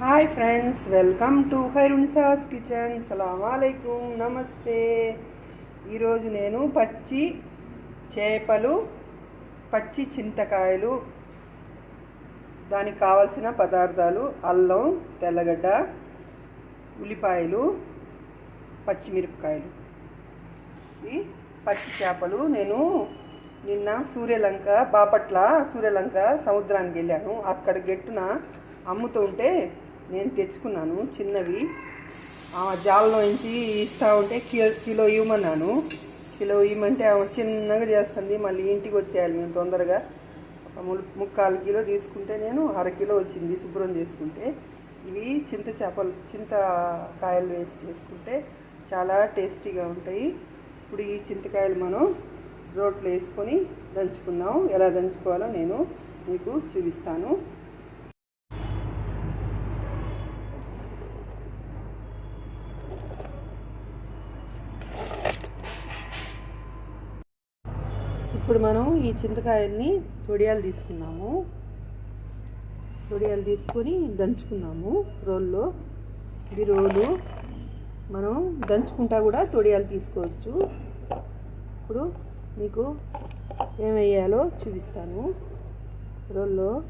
Hi friends welcome to Khairunnisa's kitchen సలామాలైకుం నమస్తే ఈరోజు నేను పచ్చి చేపలు పచ్చి చింతకాయలు దానికి కావలసిన పదార్థాలు అల్లం తెల్లగడ్డ ఉల్లిపాయలు పచ్చిమిరపకాయలు. ఈ పచ్చి చేపలు నేను నిన్న సూర్యలంక బాపట్ల సూర్యలంక సముద్రానికి వెళ్ళాను. అక్కడ గెట్టున అమ్ముతుంటే నేను తెచ్చుకున్నాను చిన్నవి. ఆ జాలలో నుంచి ఇస్తూ ఉంటే కిలో కిలో ఇవ్వమన్నాను. కిలో ఇవ్వమంటే ఆమె చిన్నగా చేస్తుంది. మళ్ళీ ఇంటికి వచ్చేయాలి నేను తొందరగా. ముక్కాలు కిలో తీసుకుంటే నేను అర కిలో వచ్చింది శుభ్రం చేసుకుంటే. ఇవి చింత చేపలు చింత కాయలు వేసి చేసుకుంటే చాలా టేస్టీగా ఉంటాయి. ఇప్పుడు ఈ చింతకాయలు మనం రోట్లో వేసుకొని దంచుకుందాం. ఎలా దంచుకోవాలో నేను మీకు చూపిస్తాను ఇప్పుడు మనం ఈ చింతకాయల్ని తొడియాలు తీసుకున్నాము. తొడియాలు తీసుకొని దంచుకున్నాము రోల్లో. ఇది రోలు. మనం దంచుకుంటా కూడా తొడియాలు తీసుకోవచ్చు. ఇప్పుడు మీకు ఏం వేయాలో చూపిస్తాను. రోల్లో.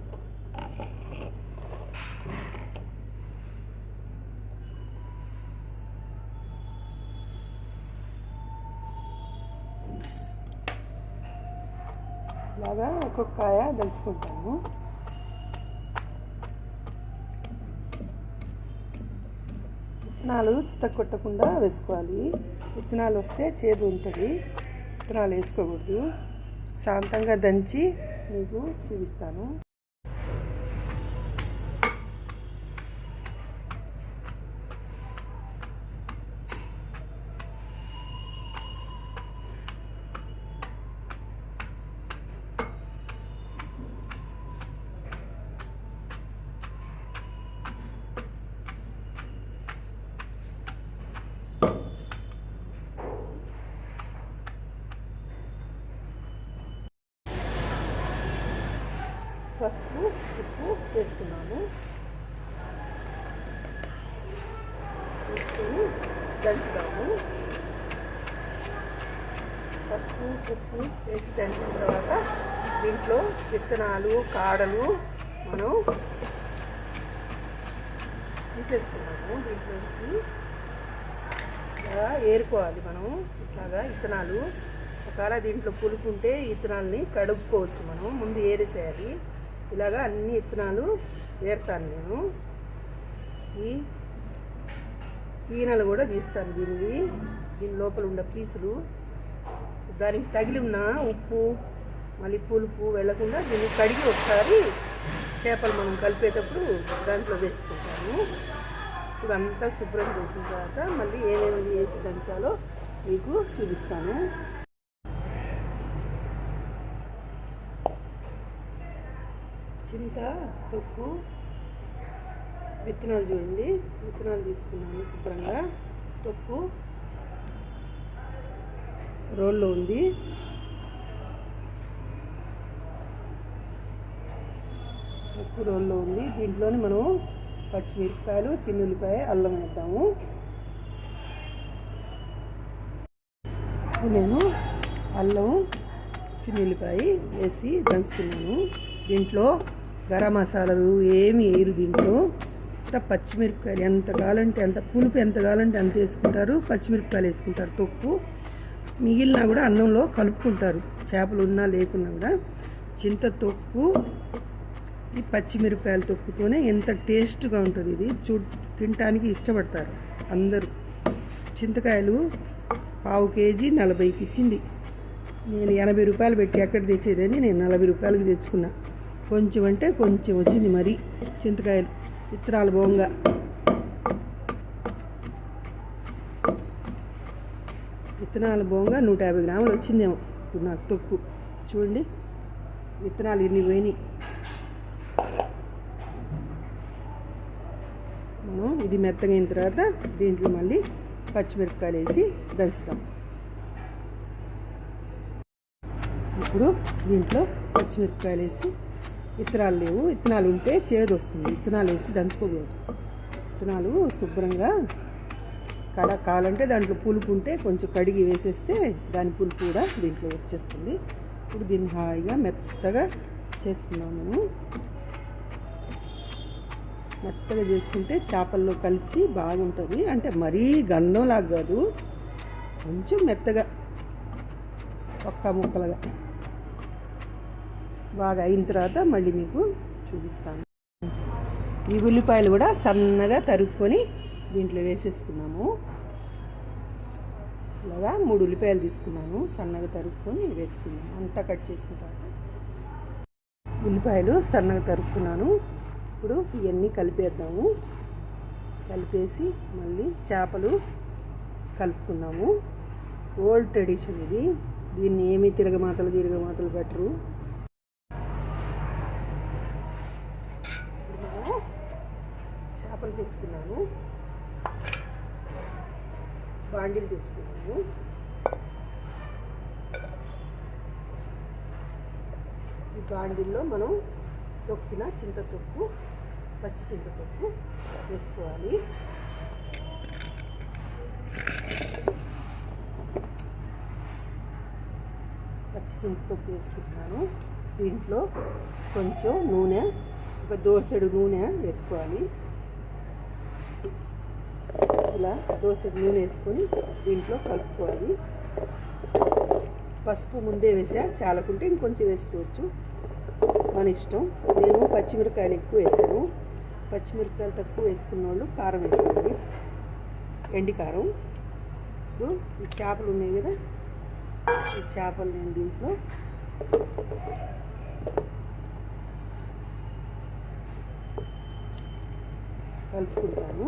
ఇలాగా ఒక్కొక్క కాయ దంచుకుంటాము విత్తనాలు చిత్త కొట్టకుండా వేసుకోవాలి. విత్తనాలు వస్తే చేదు ఉంటుంది. విత్తనాలు వేసుకోకూడదు. శాంతంగా దంచి మీకు చూపిస్తాను పసుపు ఉప్పు వేసుకున్నాము. వేసుకొని దంచుతాము. పసుపు ఉప్పు వేసి దంచిన తర్వాత దీంట్లో విత్తనాలు కాడలు మనం తీసేసుకున్నాము. దీంట్లో నుంచి ఇలా ఏరుకోవాలి మనం. ఇట్లాగా విత్తనాలు. ఒకవేళ దీంట్లో పులుపు ఉంటే విత్తనాలని కడుక్కోవచ్చు మనం. ముందు ఏరేసేయాలి. ఇలాగా అన్ని విత్తనాలు ఏరుతాను నేను. ఈ ఈనలు కూడా తీస్తాను దీనివి. దీని లోపల ఉన్న పీసులు. దానికి తగిలి ఉన్న ఉప్పు మళ్ళీ పులుపు వెళ్ళకుండా దీన్ని కడిగి ఒకసారి చేపలు మనం కలిపేటప్పుడు దాంట్లో వేసుకుంటాము. ఇప్పుడు అంతా శుభ్రం చేసిన తర్వాత మళ్ళీ ఏమేమి వేసి దంచాలో మీకు చూపిస్తాను. చింత తొక్కు విత్తనాలు చూడండి. విత్తనాలు తీసుకున్నాను శుభ్రంగా. తొక్కు రోల్లో ఉంది. తొక్కు రోల్లో ఉంది. దీంట్లోనే మనం పచ్చిమిరపకాయలు చిన్నుల్లిపాయ అల్లం వేద్దాము. నేను అల్లం చిన్నుల్లిపాయ వేసి దంచుతున్నాను. దీంట్లో గరం మసాలాలు ఏమి వేయరు దీంట్లో. అంత పచ్చిమిరపకాయలు ఎంత కావాలంటే ఎంత పులుపు ఎంత కావాలంటే అంత వేసుకుంటారు. పచ్చిమిరపకాయలు వేసుకుంటారు తొక్కు. మిగిలిన కూడా అన్నంలో కలుపుకుంటారు. చేపలు ఉన్నా లేకున్నా కూడా. చింత తొక్కు ఈ పచ్చిమిరపకాయల తొక్కుతోనే ఎంత టేస్ట్గా ఉంటుంది ఇది. చూ తినటానికి ఇష్టపడతారు అందరూ. చింతకాయలు పావు కేజీ నలభైకి ఇచ్చింది. నేను ఎనభై రూపాయలు పెట్టి ఎక్కడ తెచ్చేదని నేను నలభై రూపాయలకి తెచ్చుకున్నా. కొంచెం అంటే కొంచెం వచ్చింది మరి చింతకాయలు విత్తనాలు బోంగా. విత్తనాలు బోంగా నూట యాభై గ్రాములు వచ్చిందేమో. ఇప్పుడు నాకు తొక్కు చూడండి విత్తనాలు ఇన్ని పోయినాయి. మనం ఇది మెత్తగా అయిన తర్వాత దీంట్లో మళ్ళీ పచ్చిమిరపకాయలు వేసి దంచుతాం. ఇప్పుడు దీంట్లో పచ్చిమిరపకాయలు వేసి ఇత్తనాలు లేవు. ఇత్తనాలు ఉంటే చేదు వస్తుంది. ఇత్తనాలు వేసి దంచుకోకూడదు. ఇత్తనాలు శుభ్రంగా కడ కావాలంటే దాంట్లో పులుపు ఉంటే కొంచెం కడిగి వేసేస్తే దాని పులుపు కూడా దీంట్లో వచ్చేస్తుంది. ఇప్పుడు దీన్ని హాయిగా మెత్తగా చేసుకున్నాము మేము మెత్తగా చేసుకుంటే చేపల్లో కలిసి బాగుంటుంది. అంటే మరీ గంధంలాగా కాదు. కొంచెం మెత్తగా ఒక్క ముక్కలుగా. బాగా అయిన తర్వాత మళ్ళీ మీకు చూపిస్తాను. ఈ ఉల్లిపాయలు కూడా సన్నగా తరుక్కొని దీంట్లో వేసేసుకున్నాము. ఇలాగా మూడు ఉల్లిపాయలు తీసుకున్నాను సన్నగా తరుక్కొని వేసుకున్నాను అంతా కట్ చేసిన తర్వాత ఉల్లిపాయలు సన్నగా తరుక్కున్నాను. ఇప్పుడు ఇవన్నీ కలిపేద్దాము. కలిపేసి మళ్ళీ చేపలు కలుపుకున్నాము. ఓల్డ్ ట్రెడిషన్ ఇది. దీన్ని ఏమీ తిరగమాతలు తిరగమాతలు పెట్టరు ఇప్పుడు మనము చేపలు తెచ్చుకున్నాను. బాండీలు తెచ్చుకున్నాను. ఈ బాండీల్లో మనం తొక్కిన చింత తొక్కు పచ్చి చింత తొక్కు వేసుకోవాలి. పచ్చి చింత తొక్కు వేసుకుంటున్నాను. దీంట్లో కొంచెం నూనె ఒక దోసెడు నూనె వేసుకోవాలి. ఇలా దోశ నూనె వేసుకొని దీంట్లో కలుపుకోవాలి. పసుపు ముందే వేసా చాలకుంటే ఇంకొంచెం వేసుకోవచ్చు. మన ఇష్టం. నేను పచ్చిమిరకాయలు ఎక్కువ వేసాను. పచ్చిమిరకాయలు తక్కువ వేసుకున్న వాళ్ళు కారం వేసుకోండి. ఎండి కారం. ఇప్పుడు ఈ చేపలు ఉన్నాయి కదా ఈ చేపలు నేను దీంట్లో కలుపుకుంటాను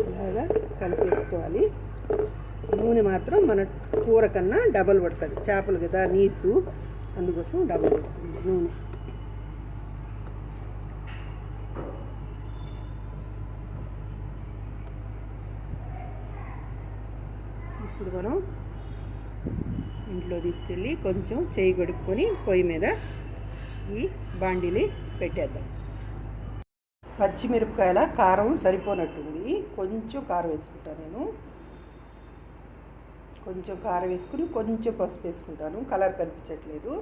ఇలాగా కలిపేసుకోవాలి. నూనె మాత్రం మన కూర కన్నా డబల్ పడుతుంది. చేపలు కదా నీసు. అందుకోసం డబల్ పడుతుంది నూనె. ఇప్పుడు మనం ఇంట్లో తీసుకెళ్ళి కొంచెం చేయి గడుక్కొని పొయ్యి మీద ఈ బాండీని పెట్టేద్దాం. పచ్చిమిరపకాయల కారం సరిపోనట్టుంది. కొంచెం కారం వేసుకుంటాను నేను. కొంచెం కారం వేసుకుని కొంచెం పసుపు వేసుకుంటాను. కలర్ కనిపించట్లేదు.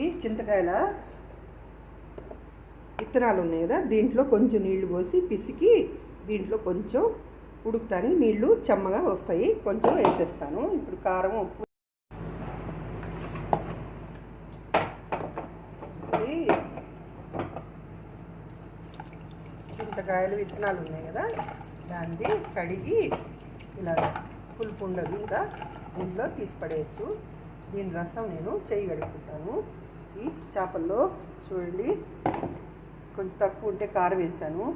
ఈ చింతకాయల విత్తనాలు ఉన్నాయి కదా దీంట్లో కొంచెం నీళ్ళు పోసి పిసికి దీంట్లో కొంచెం ఉడుకుతాను నీళ్ళు చెమ్మగా వస్తాయి. కొంచెం వేసేస్తాను. ఇప్పుడు కారం ఉప్పు ఈ చింతకాయలు విత్తనాలు ఉన్నాయి కదా దాన్ని కడిగి ఇలా పులుపు ఉండదు ఇంకా దీంట్లో తీసి పడేయచ్చు. దీని రసం నేను చేయి కడుక్కుంటాను. ఈ చేపల్లో చూడండి కొంచెం తక్కువ ఉంటే కారం వేసాను.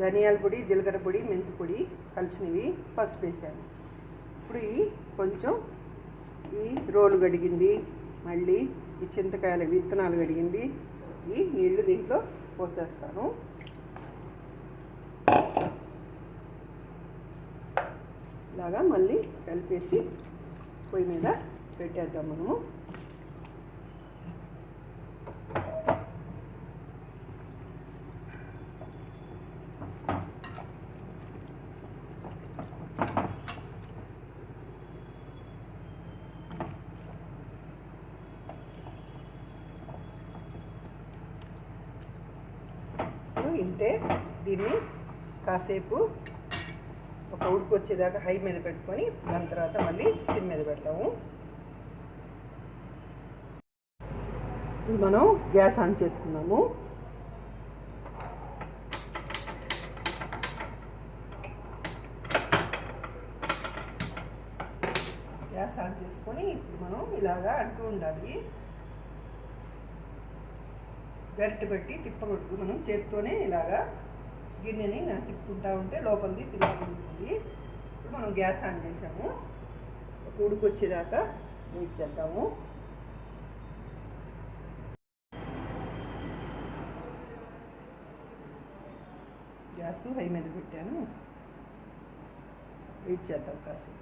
ధనియాల పొడి జీలకర్ర పొడి మెంతి పొడి కలిసినవి పసుపు వేసాను. ఇప్పుడు ఈ కొంచెం ఈ రోలు గడిగింది మళ్ళీ ఈ చింతకాయల విత్తనాలు గడిగింది ఈ నీళ్ళు దీంట్లో పోసేస్తాను. ఇలాగా మళ్ళీ కలిపేసి పొయ్యి మీద పెట్టేద్దాం మనము. ఇంతే దీన్ని కాసేపు ఒక ఉడుకు వచ్చేదాకా హై మీద పెట్టుకొని దాని తర్వాత మళ్ళీ సిమ్ మీద పెడతాము. ఇప్పుడు మనం గ్యాస్ ఆన్ చేసుకున్నాము. గ్యాస్ ఆన్ చేసుకొని ఇప్పుడు మనం ఇలాగా అంటూ ఉండాలి. గరిటె పెట్టి తిప్పగొట్టు మనం చేత్తోనే ఇలాగా గిన్నెని నాకు తిప్పుకుంటా ఉంటే లోపలిది తిరుగుతుంది. ఇప్పుడు మనం గ్యాస్ ఆన్ చేసాము ఉడికొచ్చేదాకా ఉడుకు వెయిట్ చేద్దాము. గ్యాస్ హై మీద పెట్టాను. వెయిట్ చేద్దాం కాసేపు.